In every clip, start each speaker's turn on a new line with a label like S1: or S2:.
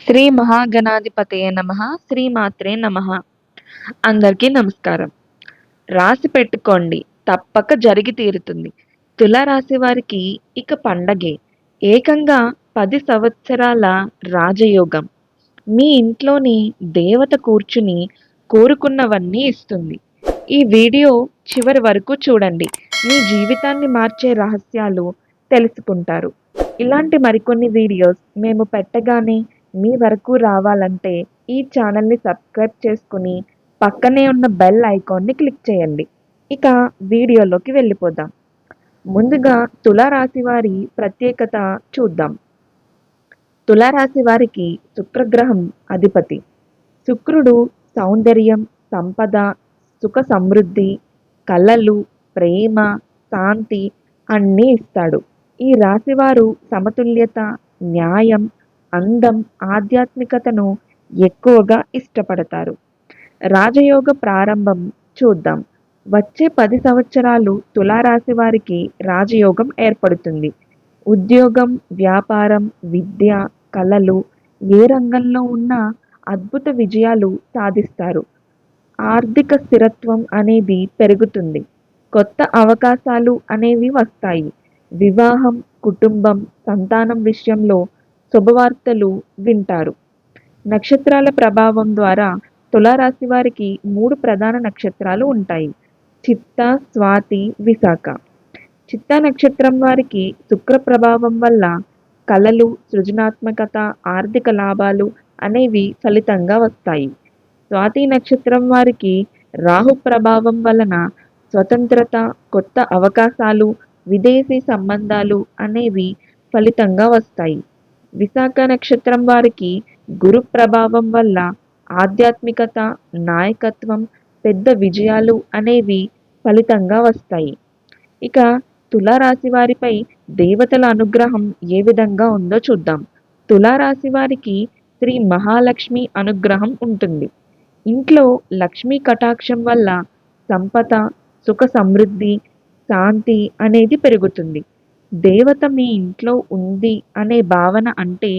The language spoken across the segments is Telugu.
S1: శ్రీ మహాగణాధిపతయ నమ శ్రీమాత్రే నమ. అందరికీ నమస్కారం. రాసి పెట్టుకోండి తప్పక జరిగి తీరుతుంది. తులారాశి వారికి ఇక పండగే. ఏకంగా పది సంవత్సరాల రాజయోగం. మీ ఇంట్లోని దేవత కూర్చుని కోరుకున్నవన్నీ ఇస్తుంది. ఈ వీడియో చివరి వరకు చూడండి. మీ జీవితాన్ని మార్చే రహస్యాలు తెలుసుకుంటారు. ఇలాంటి మరికొన్ని వీడియోస్ మేము పెట్టగానే మీ వరకు రావాలంటే ఈ ఛానల్ని సబ్స్క్రైబ్ చేసుకుని పక్కనే ఉన్న బెల్ ఐకాన్ని క్లిక్ చేయండి. ఇక వీడియోలోకి వెళ్ళిపోదాం. ముందుగా తులారాశి వారి ప్రత్యేకత చూద్దాం. తులారాశి వారికి శుక్రగ్రహం అధిపతి. శుక్రుడు సౌందర్యం సంపద సుఖ సమృద్ధి కళలు ప్రేమ శాంతి అన్నీ ఇస్తాడు. ఈ రాశివారు సమతుల్యత న్యాయం అందం ఆధ్యాత్మికతను ఎక్కువగా ఇష్టపడతారు. రాజయోగ ప్రారంభం చూద్దాం. వచ్చే పది సంవత్సరాలు తులారాశి వారికి రాజయోగం ఏర్పడుతుంది. ఉద్యోగం వ్యాపారం విద్య కళలు ఏ రంగంలో ఉన్నా అద్భుత విజయాలు సాధిస్తారు. ఆర్థిక స్థిరత్వం అనేది పెరుగుతుంది. కొత్త అవకాశాలు అనేవి వస్తాయి. వివాహం కుటుంబం సంతానం విషయంలో శుభవార్తలు వింటారు. నక్షత్రాల ప్రభావం ద్వారా తులారాశి వారికి మూడు ప్రధాన నక్షత్రాలు ఉంటాయి. చిత్త స్వాతి విశాఖ. చిత్త నక్షత్రం వారికి శుక్ర ప్రభావం వల్ల కళలు సృజనాత్మకత ఆర్థిక లాభాలు అనేవి ఫలితంగా వస్తాయి. స్వాతి నక్షత్రం వారికి రాహు ప్రభావం వలన స్వతంత్రత కొత్త అవకాశాలు విదేశీ సంబంధాలు అనేవి ఫలితంగా వస్తాయి. విశాఖ నక్షత్రం వారికి గురు ప్రభావం వల్ల ఆధ్యాత్మికత నాయకత్వం పెద్ద విజయాలు అనేవి ఫలితంగా వస్తాయి. ఇక తులారాశి వారిపై దేవతల అనుగ్రహం ఏ విధంగా ఉందో చూద్దాం. తులారాశి వారికి శ్రీ మహాలక్ష్మి అనుగ్రహం ఉంటుంది. ఇంట్లో లక్ష్మీ కటాక్షం వల్ల సంపద సుఖ సమృద్ధి శాంతి అనేది పెరుగుతుంది. దేవత మీ ఇంట్లో ఉంది అనే భావన అంటే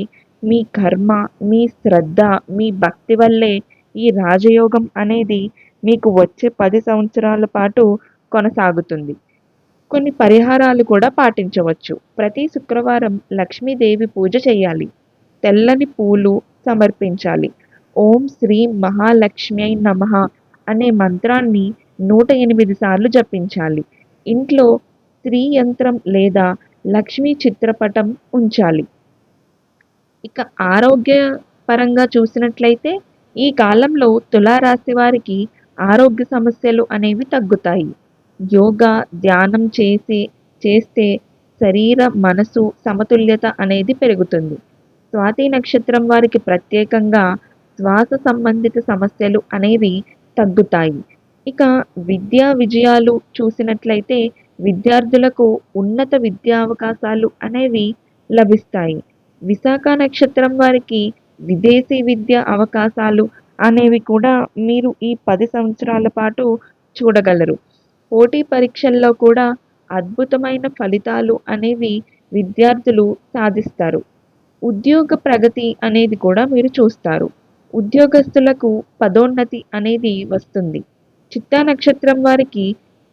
S1: మీ కర్మ మీ శ్రద్ధ మీ భక్తి వల్లే ఈ రాజయోగం అనేది మీకు వచ్చే పది సంవత్సరాల పాటు కొనసాగుతుంది. కొన్ని పరిహారాలు కూడా పాటించవచ్చు. ప్రతి శుక్రవారం లక్ష్మీదేవి పూజ చేయాలి. తెల్లని పూలు సమర్పించాలి. ఓం శ్రీ మహాలక్ష్మి నమ అనే మంత్రాన్ని నూట ఎనిమిది సార్లు జపించాలి. ఇంట్లో స్త్రీ యంత్రం లేదా లక్ష్మీ చిత్రపటం ఉంచాలి. ఇక ఆరోగ్య పరంగా చూసినట్లయితే ఈ కాలంలో తులారాశి వారికి ఆరోగ్య సమస్యలు అనేవి తగ్గుతాయి. యోగా ధ్యానం చేసి చేస్తే శరీర మనసు సమతుల్యత అనేది పెరుగుతుంది. స్వాతి నక్షత్రం వారికి ప్రత్యేకంగా శ్వాస సంబంధిత సమస్యలు అనేవి తగ్గుతాయి. ఇక విద్యా విజయాలు చూసినట్లయితే విద్యార్థులకు ఉన్నత విద్యా అవకాశాలు అనేవి లభిస్తాయి. విశాఖ నక్షత్రం వారికి విదేశీ విద్య అవకాశాలు అనేవి కూడా మీరు ఈ పది సంవత్సరాల పాటు చూడగలరు. పోటీ పరీక్షల్లో కూడా అద్భుతమైన ఫలితాలు అనేవి విద్యార్థులు సాధిస్తారు. ఉద్యోగ ప్రగతి అనేది కూడా మీరు చూస్తారు. ఉద్యోగస్తులకు పదోన్నతి అనేది వస్తుంది. చిత్తా నక్షత్రం వారికి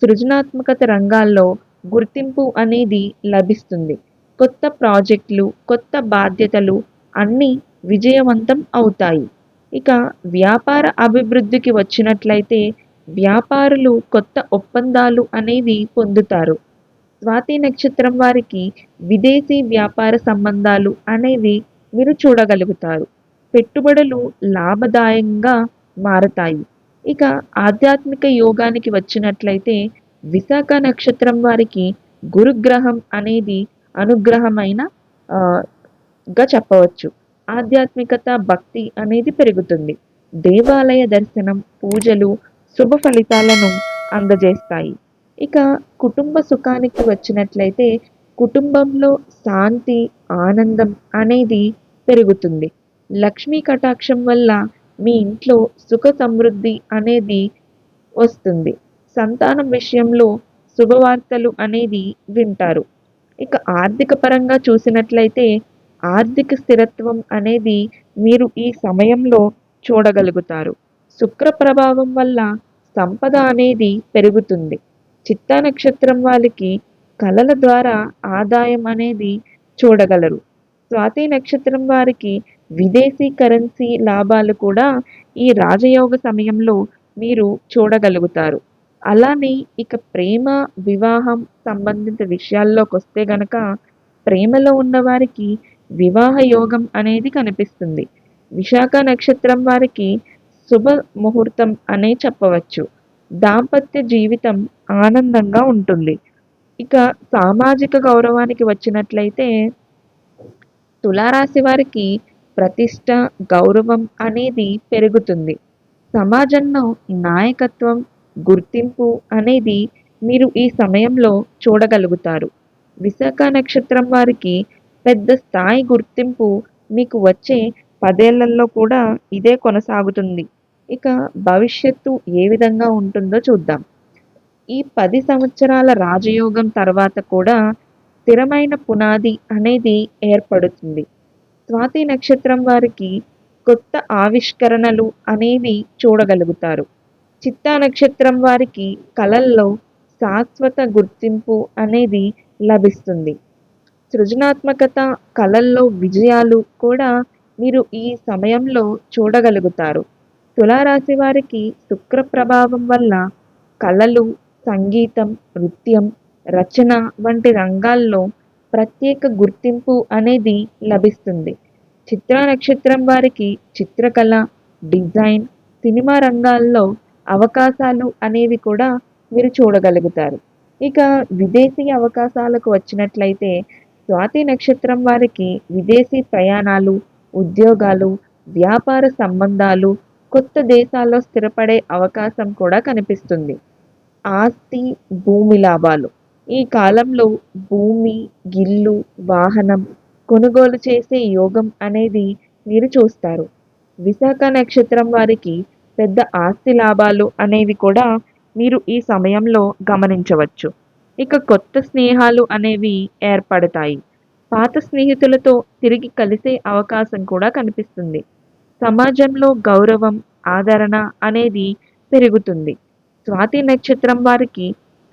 S1: సృజనాత్మకత రంగాల్లో గుర్తింపు అనేది లభిస్తుంది. కొత్త ప్రాజెక్టులు కొత్త బాధ్యతలు అన్నీ విజయవంతం అవుతాయి. ఇక వ్యాపార అభివృద్ధికి వచ్చినట్లయితే వ్యాపారులు కొత్త ఒప్పందాలు అనేవి పొందుతారు. స్వాతి నక్షత్రం వారికి విదేశీ వ్యాపార సంబంధాలు అనేవి మీరు చూడగలుగుతారు. పెట్టుబడులు లాభదాయంగా మారతాయి. ఇక ఆధ్యాత్మిక యోగానికి వచ్చినట్లయితే విశాఖ నక్షత్రం వారికి గురుగ్రహం అనేది అనుగ్రహమైన గా చెప్పవచ్చు. ఆధ్యాత్మికత భక్తి అనేది పెరుగుతుంది. దేవాలయ దర్శనం పూజలు శుభ ఫలితాలను అందజేస్తాయి. ఇక కుటుంబ సుఖానికి వచ్చినట్లయితే కుటుంబంలో శాంతి ఆనందం అనేది పెరుగుతుంది. లక్ష్మీ కటాక్షం వల్ల మీ ఇంట్లో సుఖ సమృద్ధి అనేది వస్తుంది. సంతానం విషయంలో శుభవార్తలు అనేది వింటారు. ఇక ఆర్థిక పరంగా చూసినట్లయితే ఆర్థిక స్థిరత్వం అనేది మీరు ఈ సమయంలో చూడగలుగుతారు. శుక్ర ప్రభావం వల్ల సంపద అనేది పెరుగుతుంది. చిత్తా నక్షత్రం వాళ్ళకి కళల ద్వారా ఆదాయం అనేది చూడగలరు. స్వాతి నక్షత్రం వారికి విదేశీ కరెన్సీ లాభాలు కూడా ఈ రాజయోగ సమయంలో మీరు చూడగలుగుతారు. అలానే ఇక ప్రేమ వివాహం సంబంధిత విషయాల్లోకి వస్తే గనక ప్రేమలో ఉన్నవారికి వివాహ యోగం అనేది కనిపిస్తుంది. విశాఖ నక్షత్రం వారికి శుభ ముహూర్తం అనే చెప్పవచ్చు. దాంపత్య జీవితం ఆనందంగా ఉంటుంది. ఇక సామాజిక గౌరవానికి వచ్చినట్లయితే తులారాశి వారికి ప్రతిష్ట గౌరవం అనేది పెరుగుతుంది. సమాజంలో నాయకత్వం గుర్తింపు అనేది మీరు ఈ సమయంలో చూడగలుగుతారు. విశాఖ నక్షత్రం వారికి పెద్ద స్థాయి గుర్తింపు మీకు వచ్చే పదేళ్ళలో కూడా ఇదే కొనసాగుతుంది. ఇక భవిష్యత్తు ఏ విధంగా ఉంటుందో చూద్దాం. ఈ పది సంవత్సరాల రాజయోగం తర్వాత కూడా స్థిరమైన పునాది అనేది ఏర్పడుతుంది. స్వాతి నక్షత్రం వారికి కొత్త ఆవిష్కరణలు అనేవి చూడగలుగుతారు. చిత్తా నక్షత్రం వారికి కళల్లో శాశ్వత గుర్తింపు అనేది లభిస్తుంది. సృజనాత్మకత కళల్లో విజయాలు కూడా మీరు ఈ సమయంలో చూడగలుగుతారు. తులారాశి వారికి శుక్ర ప్రభావం వల్ల కళలు సంగీతం నృత్యం రచన వంటి రంగాల్లో ప్రత్యేక గుర్తింపు అనేది లభిస్తుంది. చిత్ర నక్షత్రం వారికి చిత్రకళ డిజైన్ సినిమా రంగాల్లో అవకాశాలు అనేవి కూడా మీరు చూడగలుగుతారు. ఇక విదేశీ అవకాశాలకు వచ్చినట్లయితే స్వాతి నక్షత్రం వారికి విదేశీ ప్రయాణాలు ఉద్యోగాలు వ్యాపార సంబంధాలు కొత్త దేశాల్లో స్థిరపడే అవకాశం కూడా కనిపిస్తుంది. ఆస్తి భూమి లాభాలు. ఈ కాలంలో భూమి ఇల్లు వాహనం కొనుగోలు చేసే యోగం అనేది మీరు చూస్తారు. విశాఖ నక్షత్రం వారికి పెద్ద ఆస్తి లాభాలు అనేవి కూడా మీరు ఈ సమయంలో గమనించవచ్చు. ఇక కొత్త స్నేహాలు అనేవి ఏర్పడతాయి. పాత స్నేహితులతో తిరిగి కలిసే అవకాశం కూడా కనిపిస్తుంది. సమాజంలో గౌరవం ఆదరణ అనేది పెరుగుతుంది. స్వాతి నక్షత్రం వారికి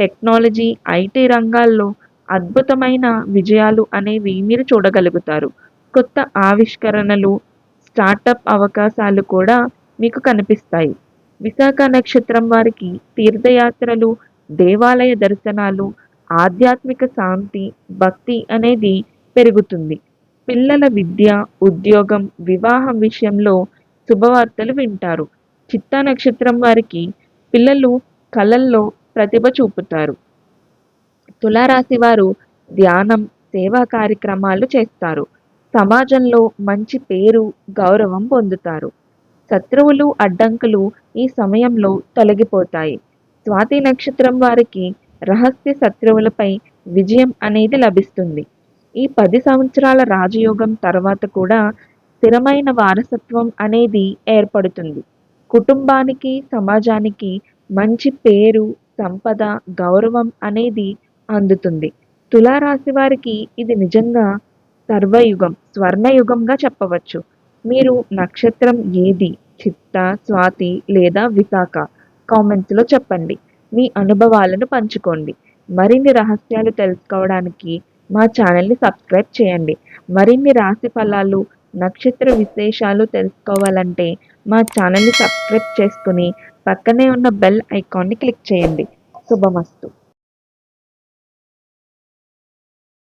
S1: టెక్నాలజీ ఐటీ రంగాల్లో అద్భుతమైన విజయాలు అనేవి మీరు చూడగలుగుతారు. కొత్త ఆవిష్కరణలు స్టార్టప్ అవకాశాలు కూడా మీకు కనిపిస్తాయి. విశాఖ నక్షత్రం వారికి తీర్థయాత్రలు దేవాలయ దర్శనాలు ఆధ్యాత్మిక శాంతి భక్తి అనేది పెరుగుతుంది. పిల్లల విద్య ఉద్యోగం వివాహం విషయంలో శుభవార్తలు వింటారు. చిత్తా నక్షత్రం వారికి పిల్లలు కళల్లో ప్రతిభ చూపుతారు. తులారాశి వారు ధ్యానం సేవా కార్యక్రమాలు చేస్తారు. సమాజంలో మంచి పేరు గౌరవం పొందుతారు. శత్రువులు అడ్డంకులు ఈ సమయంలో తొలగిపోతాయి. స్వాతి నక్షత్రం వారికి రహస్య శత్రువులపై విజయం అనేది లభిస్తుంది. ఈ పది సంవత్సరాల రాజయోగం తర్వాత కూడా స్థిరమైన వారసత్వం అనేది ఏర్పడుతుంది. కుటుంబానికి సమాజానికి మంచి పేరు సంపద గౌరవం అనేది అందుతుంది. తులారాశి వారికి ఇది నిజంగా సర్వయుగం స్వర్ణయుగంగా చెప్పవచ్చు. మీరు నక్షత్రం ఏది? చిత్త స్వాతి లేదా విశాఖ? కామెంట్స్లో చెప్పండి. మీ అనుభవాలను పంచుకోండి. మరిన్ని రహస్యాలు తెలుసుకోవడానికి మా ఛానల్ని సబ్స్క్రైబ్ చేయండి. మరిన్ని రాశి ఫలాలు నక్షత్ర విశేషాలు తెలుసుకోవాలంటే మా ఛానల్ని సబ్స్క్రైబ్ చేసుకుని పక్కనే ఉన్న బెల్ ఐకాన్ని క్లిక్ చేయండి. శుభమస్తు.